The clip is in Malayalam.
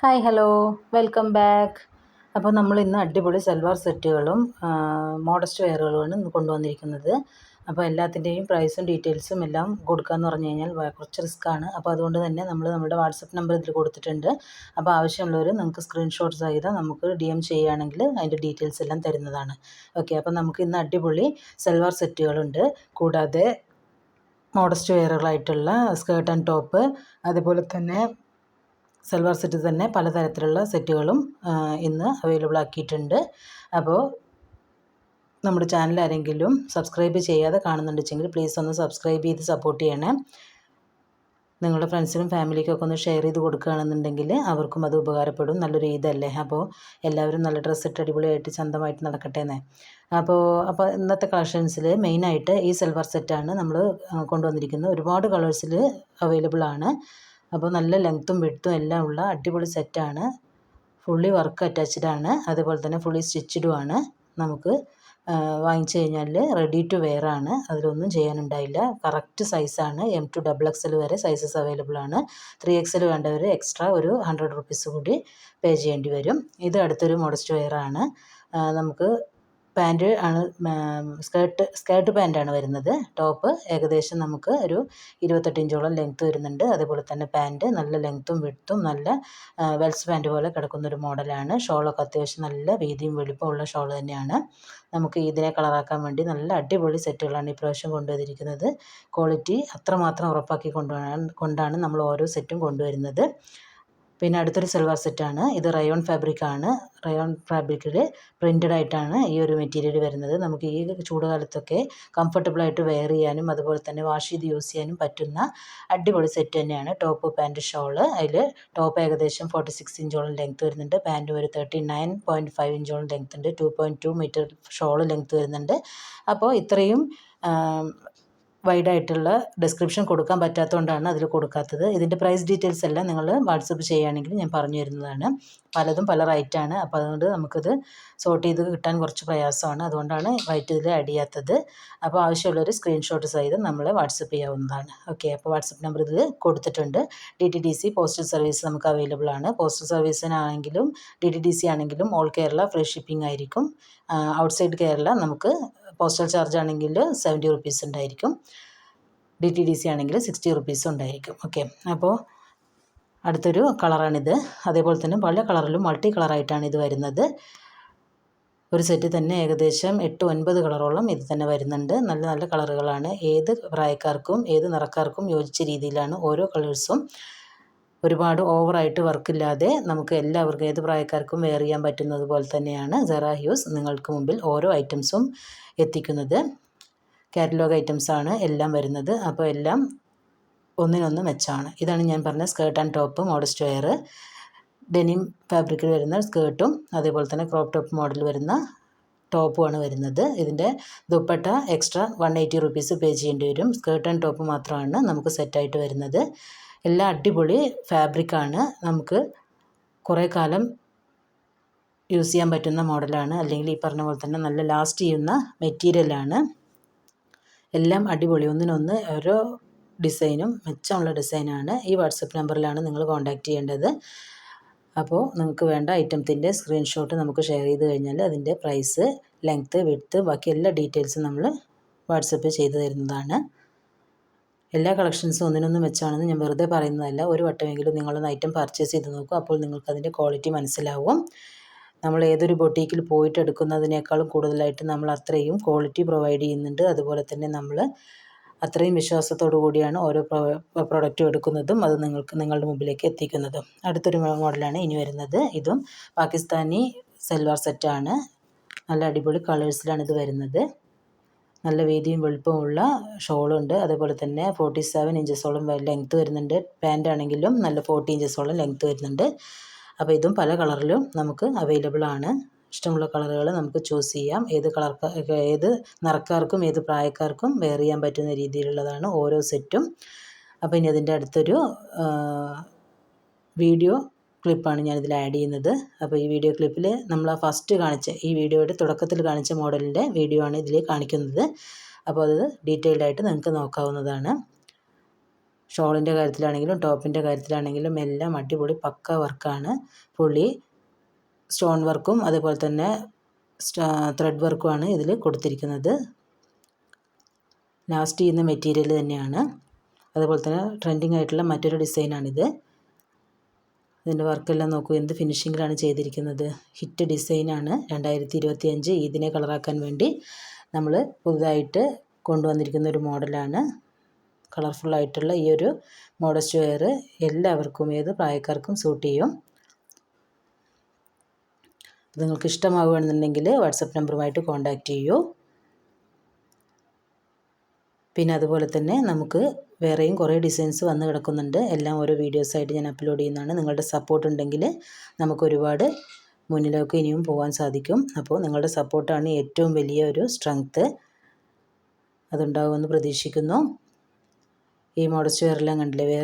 Hi hello. Welcome back. അപ്പോൾ നമ്മൾ ഇന്ന് അടിപൊളി സൽവാർ സെറ്റുകളും മോഡസ്റ്റ് വെയറുകളുമാണ് ഇന്ന് കൊണ്ടുവന്നിരിക്കുന്നത്. അപ്പോൾ എല്ലാത്തിന്റെയും പ്രൈസും ഡീറ്റെയിൽസും എല്ലാം കൊടുക്കാമെന്ന് പറഞ്ഞു കഴിഞ്ഞാൽ കുറച്ച് റിസ്ക്കാണ് അപ്പോൾ അതുകൊണ്ട് തന്നെ നമ്മൾ നമ്മുടെ വാട്സപ്പ് നമ്പർ ഇതിൽ കൊടുത്തിട്ടുണ്ട്. അപ്പോൾ ആവശ്യമുള്ളവർ നമുക്ക് സ്ക്രീൻഷോട്ട് സഹിതം നമുക്ക് ഡി എം ചെയ്യുകയാണെങ്കിൽ അതിന്റെ ഡീറ്റെയിൽസ് എല്ലാം തരുന്നതാണ്. ഓക്കെ അപ്പോൾ നമുക്ക് ഇന്ന് അടിപൊളി സൽവാർ സെറ്റുകളുണ്ട്. കൂടാതെ മോഡസ്റ്റ് വെയറുകളായിട്ടുള്ള സ്കേർട്ട് ആൻഡ് ടോപ്പ് അതുപോലെ തന്നെ സൽവാർ സെറ്റ് തന്നെ പലതരത്തിലുള്ള സെറ്റുകളും ഇന്ന് അവൈലബിൾ ആക്കിയിട്ടുണ്ട്. അപ്പോൾ നമ്മുടെ ചാനൽ ആരെങ്കിലും സബ്സ്ക്രൈബ് ചെയ്യാതെ കാണുന്നുണ്ടെങ്കിൽ പ്ലീസ് ഒന്ന് സബ്സ്ക്രൈബ് ചെയ്ത് സപ്പോർട്ട് ചെയ്യണേ. നിങ്ങളുടെ ഫ്രണ്ട്സിനും ഫാമിലിക്കൊക്കെ ഒന്ന് ഷെയർ ചെയ്ത് കൊടുക്കുകയാണെന്നുണ്ടെങ്കിൽ അവർക്കും അത് ഉപകാരപ്പെടും. നല്ലൊരു ഇതല്ലേ? അപ്പോൾ എല്ലാവരും നല്ല ഡ്രസ്സ് ഇട്ട് അടിപൊളിയായിട്ട് ചന്തമായിട്ട് നടക്കട്ടെ എന്നേ അപ്പോൾ അപ്പോൾ ഇന്നത്തെ കളക്ഷൻസിൽ മെയിനായിട്ട് ഈ സിൽവർ സെറ്റാണ് നമ്മൾ കൊണ്ടുവന്നിരിക്കുന്നത്. ഒരുപാട് കളേഴ്സിൽ അവൈലബിൾ ആണ്. അപ്പോൾ നല്ല ലെങ്ത്തും വിഡ്ത്തും എല്ലാം ഉള്ള അടിപൊളി സെറ്റാണ് ഫുള്ളി വർക്ക് അറ്റാച്ച്ഡ് ആണ്. അതുപോലെ തന്നെ ഫുള്ളി സ്റ്റിച്ചഡും ആണ്. നമുക്ക് വാങ്ങിച്ചു കഴിഞ്ഞാൽ റെഡി ടു വെയർ ആണ്. അതിലൊന്നും ചെയ്യാനുണ്ടായില്ല. കറക്റ്റ് സൈസാണ് എം ടു ഡബിൾ എക്സൽ വരെ സൈസസ് അവൈലബിൾ ആണ്. ത്രീ എക്സൽ വേണ്ടവർ എക്സ്ട്രാ ഒരു ഹൺഡ്രഡ് റുപ്പീസ് കൂടി പേ ചെയ്യേണ്ടി വരും. ഇത് അടുത്തൊരു മോഡസ്റ്റ് വെയർ ആണ്. നമുക്ക് പാന്റ് ആണ് സ്കേർട്ട് സ്കേർട്ട് പാന്റാണ് വരുന്നത്. ടോപ്പ് ഏകദേശം നമുക്ക് ഒരു ഇരുപത്തെട്ട് ഇഞ്ചോളം ലെങ്ത്ത് വരുന്നുണ്ട്. അതുപോലെ തന്നെ പാന്റ് നല്ല ലെങ്ത്തും വിഡ്ത്തും നല്ല വെൽസ് പാന്റ് പോലെ കിടക്കുന്ന ഒരു മോഡലാണ്. ഷോളൊക്കെ അത്യാവശ്യം നല്ല വീതിയും വെളുപ്പമുള്ള ഷോൾ തന്നെയാണ്. നമുക്ക് ഇതിനെ കളറാക്കാൻ വേണ്ടി നല്ല അടിപൊളി സെറ്റുകളാണ് ഈ പ്രാവശ്യം കൊണ്ടുവന്നിരിക്കുന്നത്. ക്വാളിറ്റി അത്രമാത്രം ഉറപ്പാക്കി കൊണ്ടുവരാൻ കൊണ്ടാണ് നമ്മൾ ഓരോ സെറ്റും കൊണ്ടുവരുന്നത്. പിന്നെ അടുത്തൊരു സൽവാർ സെറ്റാണ്. ഇത് റയോൺ ഫാബ്രിക് ആണ് റയോൺ ഫാബ്രിക്കിൽ പ്രിന്റഡ് ആയിട്ടാണ് ഈ ഒരു മെറ്റീരിയൽ വരുന്നത്. നമുക്ക് ഈ ചൂടുകാലത്തൊക്കെ കംഫർട്ടബിളായിട്ട് വെയർ ചെയ്യാനും അതുപോലെ തന്നെ വാഷ് ചെയ്ത് യൂസ് ചെയ്യാനും പറ്റുന്ന അടിപൊളി സെറ്റ് തന്നെയാണ്. ടോപ്പ് പാന്റ് ഷോൾ അതിൽ ടോപ്പ് ഏകദേശം ഫോർട്ടി സിക്സ് ഇഞ്ചോളം ലെങ്ത് വരുന്നുണ്ട്. പാന്റ് ഒരു തേർട്ടി നയൻ പോയിന്റ് ഫൈവ് ഇഞ്ചോളം ലെങ്ത് ഉണ്ട്. Two point two metre shawl length വരുന്നുണ്ട്. അപ്പോൾ ഇത്രയും വൈഡായിട്ടുള്ള ഡിസ്ക്രിപ്ഷൻ കൊടുക്കാൻ പറ്റാത്തതുകൊണ്ടാണ് അതിൽ കൊടുക്കാത്തത്. ഇതിന്റെ പ്രൈസ് ഡീറ്റെയിൽസ് എല്ലാം നിങ്ങൾ വാട്സപ്പ് ചെയ്യുകയാണെങ്കിൽ ഞാൻ പറഞ്ഞു തരുന്നതാണ്. പലതും പല റൈറ്റാണ് അപ്പോൾ അതുകൊണ്ട് നമുക്കിത് സോർട്ട് ചെയ്ത് കിട്ടാൻ കുറച്ച് പ്രയാസമാണ്. അതുകൊണ്ടാണ് വൈറ്റ് ഇതിൽ ആഡ് ചെയ്യാത്തത്. അപ്പോൾ ആവശ്യമുള്ളൊരു സ്ക്രീൻഷോട്ട് സഹിതം നമ്മൾ വാട്സപ്പ് ചെയ്യാവുന്നതാണ്. ഓക്കെ അപ്പോൾ വാട്സപ്പ് നമ്പർ ഇതിൽ കൊടുത്തിട്ടുണ്ട്. D T D C postal service നമുക്ക് അവൈലബിൾ ആണ്. പോസ്റ്റൽ സർവീസിനാണെങ്കിലും ഡി ടി ഡി സി ആണെങ്കിലും ഓൾ കേരള ഫ്രീ ഷിപ്പിംഗ് ആയിരിക്കും. ഔട്ട്സൈഡ് കേരള നമുക്ക് പോസ്റ്റൽ ചാർജ് ആണെങ്കിൽ സെവന്റി റുപ്പീസ് ഉണ്ടായിരിക്കും. ഡി ടി ഡി സി ആണെങ്കിൽ സിക്സ്റ്റി റുപ്പീസ് ഉണ്ടായിരിക്കും. ഓക്കെ അപ്പോൾ അടുത്തൊരു കളറാണിത് അതേപോലെ തന്നെ പല കളറിലും മൾട്ടി കളറായിട്ടാണ് ഇത് വരുന്നത്. ഒരു സെറ്റ് തന്നെ ഏകദേശം എട്ട് ഒൻപത് കളറോളം ഇത് തന്നെ വരുന്നുണ്ട്. നല്ല നല്ല കളറുകളാണ് ഏത് പ്രായക്കാർക്കും ഏത് നിറക്കാർക്കും യോജിച്ച രീതിയിലാണ് ഓരോ കളേഴ്സും ഒരുപാട് വർക്കില്ലാതെ നമുക്ക് എല്ലാവർക്കും ഏത് പ്രായക്കാർക്കും വെയർ ചെയ്യാൻ പറ്റുന്നത് പോലെ തന്നെയാണ് സെറാ ഹ്യൂസ് നിങ്ങൾക്ക് മുമ്പിൽ ഓരോ ഐറ്റംസും എത്തിക്കുന്നത്. കാറ്റലോഗ് ഐറ്റംസാണ് എല്ലാം വരുന്നത്. അപ്പോൾ എല്ലാം ഒന്നിനൊന്ന് മെച്ചമാണ് ഇതാണ് ഞാൻ പറഞ്ഞ skirt and top modest wear denim ഫാബ്രിക്കിൽ വരുന്ന സ്കേർട്ടും അതേപോലെ തന്നെ ക്രോപ്പ് ടോപ്പ് മോഡൽ വരുന്ന ടോപ്പുമാണ് വരുന്നത്. ഇതിന്റെ dupatta extra one eighty rupees pay ചെയ്യേണ്ടി വരും. സ്കേർട്ട് ആൻഡ് ടോപ്പ് മാത്രമാണ് നമുക്ക് സെറ്റായിട്ട് വരുന്നത്. എല്ലാം അടിപൊളി ഫാബ്രിക്കാണ് നമുക്ക് കുറേ കാലം യൂസ് ചെയ്യാൻ പറ്റുന്ന മോഡലാണ് അല്ലെങ്കിൽ ഈ പറഞ്ഞ പോലെ തന്നെ നല്ല ലാസ്റ്റ് ചെയ്യുന്ന മെറ്റീരിയലാണ് എല്ലാം അടിപൊളി. ഒന്നിനൊന്ന് ഓരോ ഡിസൈനും മെച്ചമുള്ള ഡിസൈനാണ് ഈ വാട്സപ്പ് നമ്പറിലാണ് നിങ്ങൾ കോൺടാക്റ്റ് ചെയ്യേണ്ടത്. അപ്പോൾ നിങ്ങൾക്ക് വേണ്ട ഐറ്റത്തിന്റെ സ്ക്രീൻഷോട്ട് നമുക്ക് ഷെയർ ചെയ്ത് കഴിഞ്ഞാൽ അതിന്റെ പ്രൈസ് ലെങ്ത്ത് വിഡ്ത്ത് ബാക്കി എല്ലാ ഡീറ്റെയിൽസും നമ്മൾ വാട്സപ്പ് ചെയ്തു തരുന്നതാണ്. എല്ലാ കളക്ഷൻസും ഒന്നിനൊന്നും വെച്ചാണെന്ന് ഞാൻ വെറുതെ പറയുന്നതല്ല. ഒരു വട്ടമെങ്കിലും നിങ്ങളൊന്ന് ഐറ്റം പർച്ചേസ് ചെയ്ത് നോക്കും. അപ്പോൾ നിങ്ങൾക്കതിന്റെ ക്വാളിറ്റി മനസ്സിലാവും. നമ്മൾ ഏതൊരു ബൊട്ടീക്കിൽ പോയിട്ട് എടുക്കുന്നതിനേക്കാളും കൂടുതലായിട്ട് നമ്മൾ അത്രയും ക്വാളിറ്റി പ്രൊവൈഡ് ചെയ്യുന്നുണ്ട്. അതുപോലെ തന്നെ നമ്മൾ അത്രയും വിശ്വാസത്തോടു കൂടിയാണ് ഓരോ പ്രൊഡക്റ്റും എടുക്കുന്നതും അത് നിങ്ങൾക്ക് നിങ്ങളുടെ മുമ്പിലേക്ക് എത്തിക്കുന്നതും. അടുത്തൊരു മോഡലാണ് ഇനി വരുന്നത് ഇതും പാകിസ്ഥാനി സെൽവാർ സെറ്റാണ് നല്ല അടിപൊളി കളേഴ്സിലാണ് ഇത് വരുന്നത്. നല്ല വീതിയും വെളുപ്പമുള്ള ഷോളുണ്ട്. അതേപോലെ തന്നെ ഫോർട്ടി സെവൻ ഇഞ്ചസോളം ലെങ്ത്ത് വരുന്നുണ്ട്. പാന്റ് ആണെങ്കിലും നല്ല ഫോർട്ടി ഇഞ്ചസോളം ലെങ്ത്ത് വരുന്നുണ്ട്. അപ്പോൾ ഇതും പല കളറിലും നമുക്ക് അവൈലബിൾ ആണ്. ഇഷ്ടമുള്ള കളറുകൾ നമുക്ക് ചൂസ് ചെയ്യാം. ഏത് കളർക്ക് ഏത് നിറക്കാർക്കും ഏത് പ്രായക്കാർക്കും വെയർ ചെയ്യാൻ പറ്റുന്ന രീതിയിലുള്ളതാണ് ഓരോ സെറ്റും അപ്പോൾ ഇനി അതിന്റെ അടുത്തൊരു വീഡിയോ ക്ലിപ്പാണ് ഞാനിതിൽ ആഡ് ചെയ്യുന്നത്. അപ്പോൾ ഈ വീഡിയോ ക്ലിപ്പിൽ നമ്മൾ ഫസ്റ്റ് കാണിച്ച ഈ വീഡിയോയുടെ തുടക്കത്തിൽ കാണിച്ച മോഡലിന്റെ വീഡിയോ ആണ് ഇതിൽ കാണിക്കുന്നത്. അപ്പോൾ അത് ഡീറ്റെയിൽഡായിട്ട് നിങ്ങൾക്ക് നോക്കാവുന്നതാണ്. ഷോളിന്റെ കാര്യത്തിലാണെങ്കിലും ടോപ്പിന്റെ കാര്യത്തിലാണെങ്കിലും എല്ലാം അടിപൊളി പക്ക വർക്കാണ്. പുള്ളി സ്റ്റോൺ വർക്കും അതേപോലെ തന്നെ ത്രെഡ് വർക്കുമാണ് ഇതിൽ കൊടുത്തിരിക്കുന്നത്. ലാസ്റ്റ് ചെയ്യുന്ന മെറ്റീരിയൽ തന്നെയാണ്. അതുപോലെ തന്നെ ട്രെൻഡിങ് ആയിട്ടുള്ള മറ്റൊരു ഡിസൈനാണിത് ഇതിന്റെ വർക്കെല്ലാം നോക്കൂ. എന്ത് ഫിനിഷിങ്ങിലാണ് ചെയ്തിരിക്കുന്നത്? ഹിറ്റ് ഡിസൈനാണ് രണ്ടായിരത്തി ഇരുപത്തി അഞ്ച് ഈദിനെ കളറാക്കാൻ വേണ്ടി നമ്മൾ പുതുതായിട്ട് കൊണ്ടുവന്നിരിക്കുന്ന ഒരു മോഡലാണ്. കളർഫുള്ളായിട്ടുള്ള ഈ ഒരു മോഡസ്റ്റ് വെയർ എല്ലാവർക്കും ഏത് പ്രായക്കാർക്കും സൂട്ട് ചെയ്യും. നിങ്ങൾക്ക് ഇഷ്ടമാവുകയാണെന്നുണ്ടെങ്കിൽ വാട്സപ്പ് നമ്പറുമായിട്ട് കോൺടാക്റ്റ് ചെയ്യൂ. പിന്നെ അതുപോലെ തന്നെ നമുക്ക് വേറെയും കുറേ ഡിസൈൻസ് വന്ന് കിടക്കുന്നുണ്ട്. എല്ലാം ഓരോ വീഡിയോസായിട്ട് ഞാൻ അപ്ലോഡ് ചെയ്യുന്നതാണ്. നിങ്ങളുടെ സപ്പോർട്ട് ഉണ്ടെങ്കിൽ നമുക്കൊരുപാട് മുന്നിലേക്ക് ഇനിയും പോകാൻ സാധിക്കും. അപ്പോൾ നിങ്ങളുടെ സപ്പോർട്ടാണ് ഏറ്റവും വലിയ ഒരു സ്ട്രെങ്ത്ത് അതുണ്ടാകുമെന്ന് പ്രതീക്ഷിക്കുന്നു. ഈ മോഡസ്റ്റ് വെയറെല്ലാം കണ്ടില്ലേ?